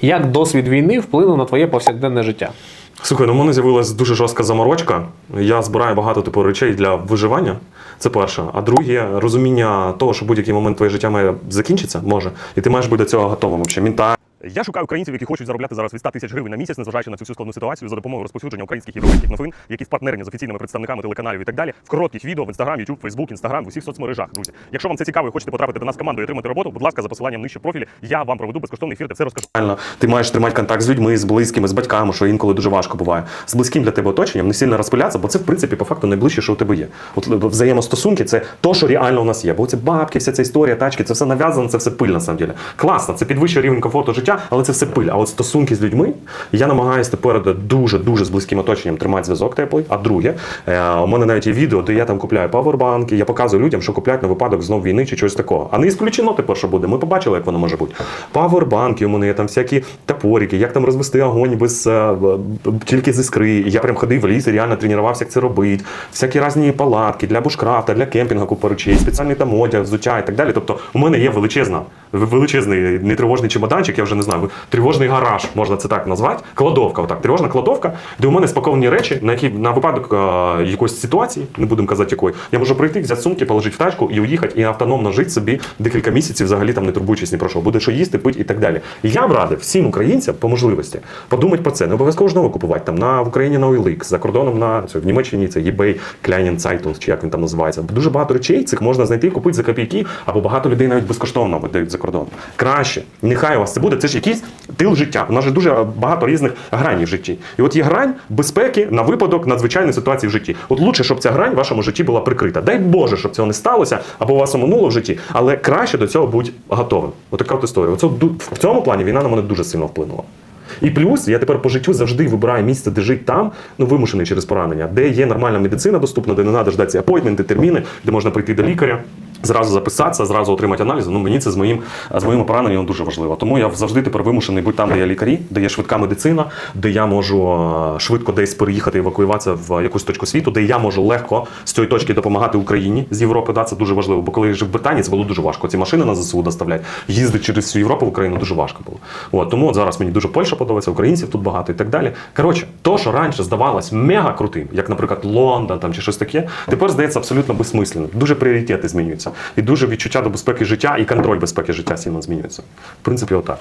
Як досвід війни вплинув на твоє повсякденне життя? Слухай, ну в мене з'явилася дуже жорстка заморочка. Я збираю багато типу речей для виживання. Це перше. А друге, розуміння того, що будь-який момент твоє життя має закінчитися, може, і ти маєш бути до цього готовим. Взагалі, ментально. Я шукаю українців, які хочуть заробляти зараз від 100 тисяч гривень на місяць, незважаючи на цю всю складну ситуацію, за допомогою розповсюдження українських і європейських новин, які в партнерні з офіційними представниками телеканалів і так далі, в коротких відео в Instagram, YouTube, Facebook, Instagram, в усіх соцмережах. Друзі, якщо вам це цікаво і хочете потрапити до нас в команду і отримати роботу, будь ласка, за посиланням нижче профілі, я вам проведу безкоштовний ефір, де все розкажу. Ти маєш тримати контакт з людьми, з близькими, з батьками, що інколи дуже важко буває. З близьким для тебе оточенням не сильно розпилятися, бо це в принципі по факту найближче, що у тебе є. От взаємостосунки це то, що реально у нас є. Бо це бабки, вся ця історія, тачки, це все нав'язано, це все пиль на самом деле. Класно, це підвищує рівень комфорту життя, але це все пиль. А от стосунки з людьми, я намагаюся тепер дуже дуже з близьким оточенням тримати зв'язок теплий. А друге, е, у мене навіть є відео, де я там купляю павербанки, я показую людям, що куплять на випадок знов війни чи чогось такого. А не ісключено тепер, що буде. Ми побачили, як воно може бути. Павербанки у мене є там всякі топорики, як там розвести огонь без е, тільки з іскри. Я прям ходив в ліс і реально тренувався, як це робити. Всякі різні палатки для бушкрафта, для кемпінгу купа речей, спеціальний там одяг, взуття і так далі. Тобто, у мене є величезна, величезний не тривожний чемоданчик, я вже не знаю, тривожний гараж, можна це так назвати. Кладовка, отак, тривожна кладовка, де у мене спаковані речі, на які на випадок е, якоїсь ситуації, не будемо казати якої, я можу прийти, взяти сумки, положити в тачку і уїхати, і автономно жити собі декілька місяців, взагалі там не турбуючись ні про що. Буде що їсти, пити і так далі. Я б радив всім українцям по можливості подумати про це. Не обов'язково ж нову купувати там на в Україні на OLX, за кордоном на це, в Німеччині це eBay, Kleinen Zeitung, чи як він там називається. Дуже багато речей цих можна знайти, купити за копійки, або багато людей навіть безкоштовно видають за кордон. Краще, нехай у вас це буде. Це ж якийсь тил життя. У нас же дуже багато різних граней в житті. І от є грань безпеки на випадок надзвичайної ситуації в житті. От лучше, щоб ця грань в вашому житті була прикрита. Дай Боже, щоб цього не сталося, або у вас оминуло в житті, але краще до цього будь готовим. Отака от історія. Оце в цьому плані війна на мене дуже сильно вплинула. І плюс я тепер по життю завжди вибираю місце, де жити там, ну вимушений через поранення, де є нормальна медицина доступна, де не треба ждати апойтменти, терміни, де можна прийти до лікаря. Зразу записатися, зразу отримати аналізи. Ну мені це з моїм з моїми пораненням дуже важливо. Тому я завжди тепер вимушений бути там, де є лікарі, де є швидка медицина, де я можу е, швидко десь переїхати, евакуюватися в якусь точку світу, де я можу легко з цієї точки допомагати Україні з Європи. Да, це дуже важливо. Бо коли я жив в Британії, це було дуже важко. Ці машини на ЗСУ доставляють. Їздити через всю Європу в Україну дуже важко було. От тому от зараз мені дуже Польща подобається, українців тут багато і так далі. Коротше, то, що раніше здавалось мега крутим, як, наприклад, Лондон там чи щось таке, тепер здається абсолютно безсмислено. Дуже пріоритети змінюються. І дуже відчуття до безпеки життя і контроль безпеки життя сильно змінюється. В принципі, отак.